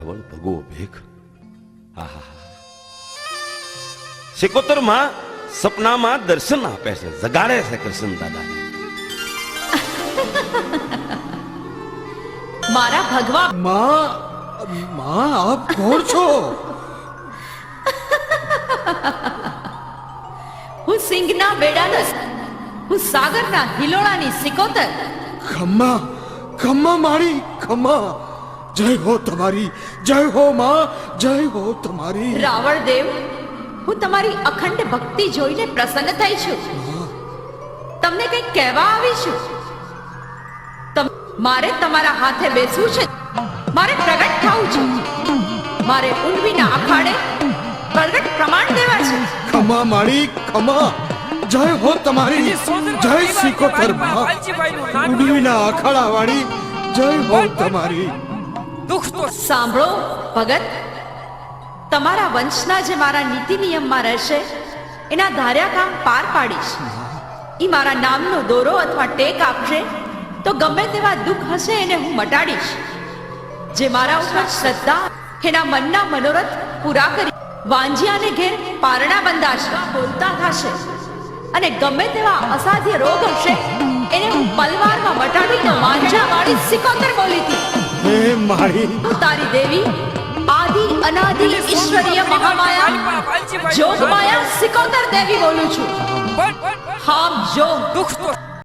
રાવણ ભગવો ભેખ. શેકોતરમાં સપનામાં દર્શન આપે છે જગાડે છે કૃષ્ણ દાદા મારા ભગવાનમાં માં આપ કોણ છો? હું સિંગના બેડાનો હું સાગરના હિલોળાની સિકોતર. ખમ્મા ખમ્મા મારી ખમ્મા. જય હો તમારી જય હો માં જય હો તમારી. રાવણ દેવ હું તમારી અખંડ ભક્તિ જોઈને પ્રસન્ન થઈ છું. તમને કંઈક કહેવા આવી છું? તમ- મારે તમારા હાથે બેસવું છે. મારે પ્રગટ થવું છે. મારે ઊંડવીના અખાડે પ્રગટ પ્રમાણ દેવા છે. ખમા માળી ખમા. જય હો તમારી. જય સિકોતરમાં ઉડવીના અખાડા વાળી જય હો તમારી. સાંભળો, ભગત. તમારા વંશના જે મારા નીતિ નિયમમાં રહેશે, એના ધાર્યા કામ પાર પાડીશ. એ મારા નામનો દોરો અથવા ટેક આપશે, તો ગમે તેવા દુઃખ હશે એને હું મટાડીશ. જે મારા ઉપર શ્રદ્ધા, એના મનના મનોરથ પૂરા કરી વાંજિયાને ઘેર પારણા બંધાશે. બોલતા થશે. અને ગમે તેવા અસાધ્ય રોગ હશે, એને હું પલવારમાં મટાડીને વાંજા વાળી સિકોતર બોલી હતી. હે મારી. તારી દેવી આદિ અનાદિ ઈશ્વરીય મહામાયા જોગ માયા સિકોતર દેવી બોલું છું. હા જોગ દુખ તો